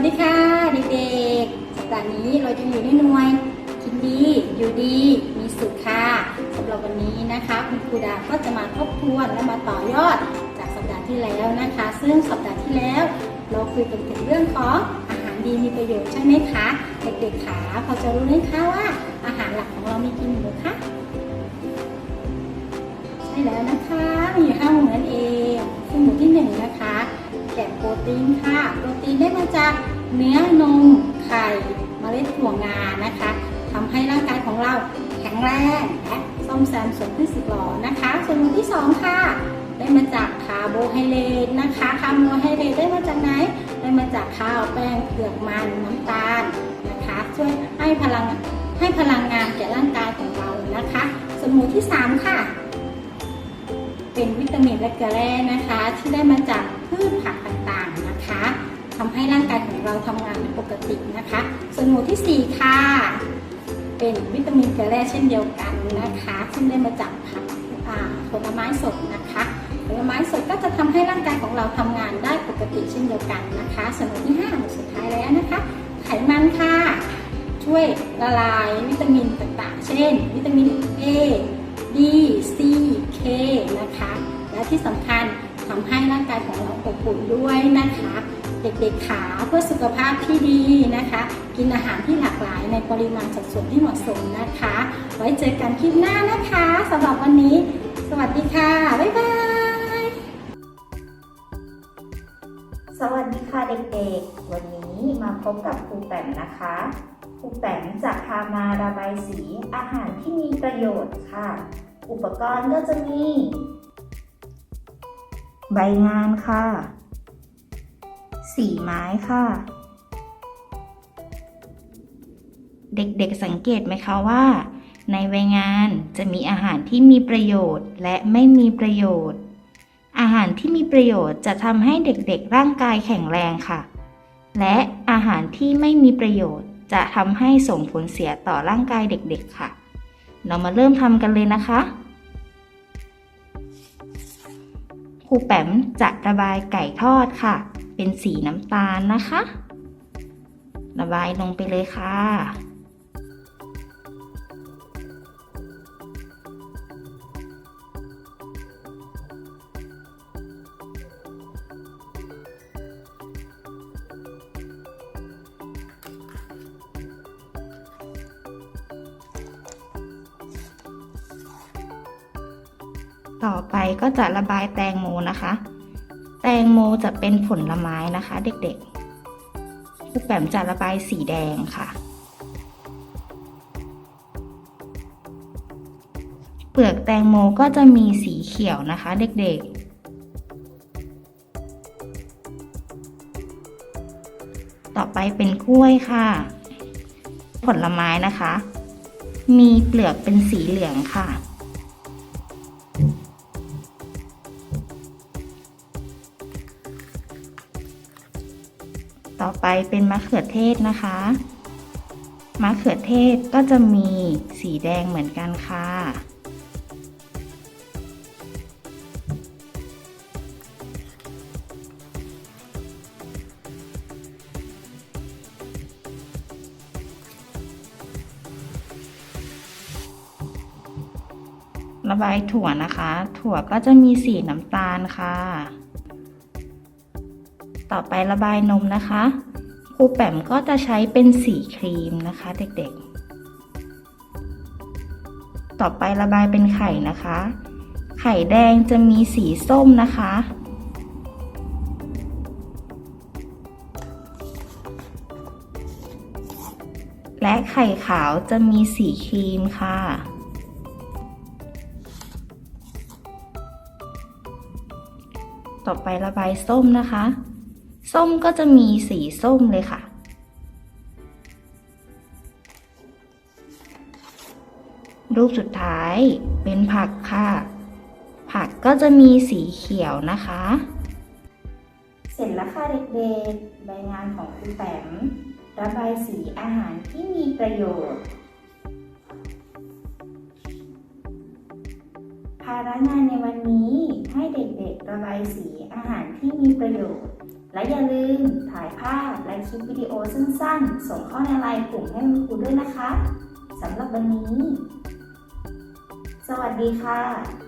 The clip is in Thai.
วัสดีค่ะเด็กๆสัปดาห์นี้เราจะอยู่ในหน่วย กินดีอยู่ดี มีสุขค่ะสำหรับวันนี้นะคะ คุณครูดาก็จะมาทบทวนและมาต่อยอดจากสัปดาห์ที่แล้วนะคะ ซึ่งสัปดาห์ที่แล้ว เราคุยกันถึงเรื่องของอาหารดีมีประโยชน์ใช่ไหมคะเด็กๆขาพอจะรู้ไหมคะว่า อาหารหลักของเรามีกี่หมู่คะใช่แล้วนะคะมีอยู่ห้าหมูนั่นเอง ตีนค่ะ โปรตีนได้มาจากเนื้อนมไข่เมล็ดถั่วงานะคะทำให้ร่างกายของเราแข็งแรงและซ่อมแซมส่วนที่สึกหรอนะคะ ส่วนหมู่ที่สองค่ะ ได้มาจากคาร์โบไฮเดรตนะคะคาร์โบไฮเดรตได้มาจากไหน ได้มาจากข้าวแป้งเผือกมันน้ำตาลนะคะช่วยให้พลังให้พลังงานแก่ร่างกายของเรานะคะ ส่วนหมู่ที่สามค่ะเป็นวิตามินและเกลือแร่นะคะ ที่ได้มาจากพืชผักต่างๆ นะคะทำให้ร่างกายของเราทำงานเป็นปกตินะคะ ส่วนหมู่ที่ 4 ค่ะ เป็นวิตามินเกลือแร่เช่นเดียวกันนะคะ ซึ่งได้มาจากผักผลไม้สดนะคะผลไม้สดก็จะทำให้ร่างกายของเราทำงานได้ปกติเช่นเดียวกันนะคะ ส่วนที่5หมู่สุดท้ายแล้วนะคะ ไขมันค่ะ ช่วยละลายวิตามินต่างๆ เช่น วิตามิน A D C K นะคะ และที่สำคัญ ทำให้ร่างกายของเราอบอุ่นด้วยนะคะ เด็กๆขาเพื่อสุขภาพที่ดีนะคะ กินอาหารที่หลากหลายในปริมาณสัดส่วนที่เหมาะสมนะคะ ไว้เจอกันคลิปหน้านะคะสำหรับวันนี้ สวัสดีค่ะ บ๊ายบาย สวัสดีค่ะเด็กๆ วันนี้มาพบกับครูแต้มนะคะครูแต้มจะพามาระบายสีอาหารที่มีประโยชน์ค่ะ อุปกรณ์ก็จะมี ใบงานค่ะ สีไม้ค่ะ เด็กๆสังเกตไหมคะว่า ในใบงานจะมีอาหารที่มีประโยชน์และไม่มีประโยชน์ อาหารที่มีประโยชน์จะทำให้เด็กๆร่างกายแข็งแรงค่ะ และอาหารที่ไม่มีประโยชน์จะทำให้ส่งผลเสียต่อร่างกายเด็กๆค่ะ เรามาเริ่มทำกันเลยนะคะ ครูแปมจะระบายไก่ทอดค่ะ เป็นสีน้ำตาลนะคะ ระบายลงไปเลยค่ะ ต่อไปก็จะระบายแตงโมนะคะ แตงโมจะเป็นผลไม้นะคะ เด็กๆครูแปมจะระบายสีแดงค่ะ เปลือกแตงโมก็จะมีสีเขียวนะคะ เด็กๆต่อไปเป็นกล้วยค่ะ ผลไม้นะคะ มีเปลือกเป็นสีเหลืองค่ะ ต่อไปเป็นมะเขือเทศนะคะ มะเขือเทศก็จะมีสีแดงเหมือนกันค่ะ ระบายถั่วนะคะ ถั่วก็จะมีสีน้ำตาลค่ะ ต่อไประบายนมนะคะครูแปมก็จะใช้เป็นสีครีมนะคะเด็กๆ ต่อไประบายเป็นไข่นะคะ ไข่แดงจะมีสีส้มนะคะ และไข่ขาวจะมีสีครีมค่ะต่อไประบายส้มนะคะ ส้มก็จะมีสีส้มเลยค่ะ รูปสุดท้ายเป็นผักค่ะ ผักก็จะมีสีเขียวนะคะ เสร็จแล้วค่ะเด็กๆใบงานของครูแต้มระบายสีอาหารที่มีประโยชน์ ภาระงานในวันนี้ให้เด็กๆระบายสีอาหารที่มีประโยชน์ และอย่าลืมถ่ายภาพและคลิปวิดีโอสั้นๆ ส่งเข้าในไลน์กลุ่มให้คุณครูด้วยนะคะสำหรับวันนี้ สวัสดีค่ะ